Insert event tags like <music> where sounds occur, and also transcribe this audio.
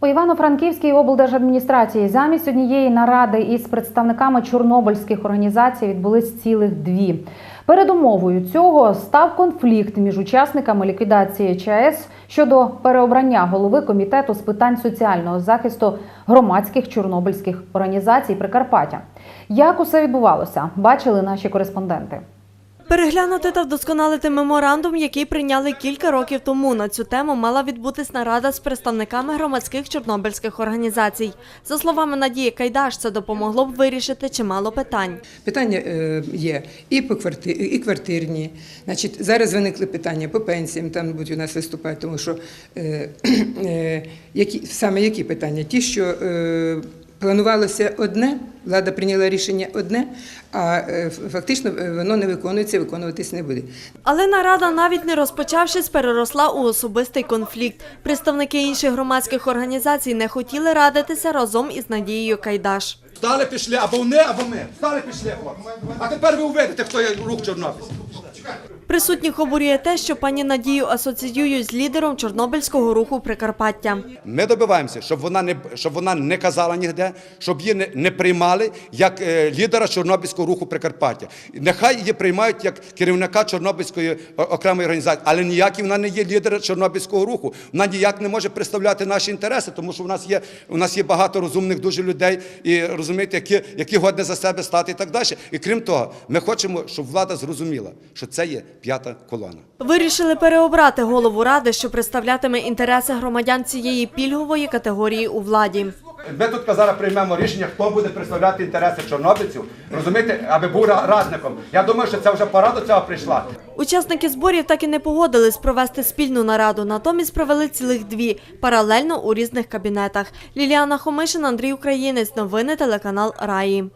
У Івано-Франківській облдержадміністрації замість однієї наради із представниками чорнобильських організацій відбулись цілих дві. Передумовою цього став конфлікт між учасниками ліквідації ЧАЕС щодо переобрання голови комітету з питань соціального захисту громадських чорнобильських організацій Прикарпаття. Як усе відбувалося, бачили наші кореспонденти. Переглянути та вдосконалити меморандум, який прийняли кілька років тому. На цю тему мала відбутись нарада з представниками громадських чорнобильських організацій. За словами Надії Кайдаш, це допомогло б вирішити чимало питань. Питання е, є і по кварти, і квартирні. Значить, зараз виникли питання по пенсіям, там будуть у нас виступати, тому що е, <clears throat> е, які, саме які питання? Ті, що е, планувалося одне, влада прийняла рішення одне, а е, фактично е, воно не виконується, виконуватись не буде. Але нарада, навіть не розпочавшись, переросла у особистий конфлікт. Представники інших громадських організацій не хотіли радитися разом із Надією Кайдаш. Стали пішли або вони, або ми. Стали пішли. А тепер ви увидите, хто є рух Чорнобильський. Присутніх обурює те, що пані Надію асоціюють з лідером Чорнобильського руху Прикарпаття. Ми добиваємося, щоб вона не щоб вона не казала ніде, щоб її не, не приймали як е, лідера Чорнобильського руху Прикарпаття. Нехай її приймають як керівника Чорнобильської окремої організації, але ніяк вона не є лідером Чорнобильського руху. Вона ніяк не може представляти наші інтереси, тому що в нас є у нас є багато розумних дуже людей і розумієте, які, які годні за себе стати і так далі. І крім того, ми хочемо, щоб влада зрозуміла, що це є п'ята колона. Вирішили переобрати голову ради, що представлятиме інтереси громадян цієї пільгової категорії у владі. Ми тут зараз приймемо рішення, хто буде представляти інтереси чорнобильців, розумієте, аби був радником. Я думаю, що це вже пора до цього прийшла. Учасники зборів так і не погодились провести спільну нараду, натомість провели цілих дві паралельно у різних кабінетах. Ліліана Хомишин, Андрій Українець. Новини телеканал Раї.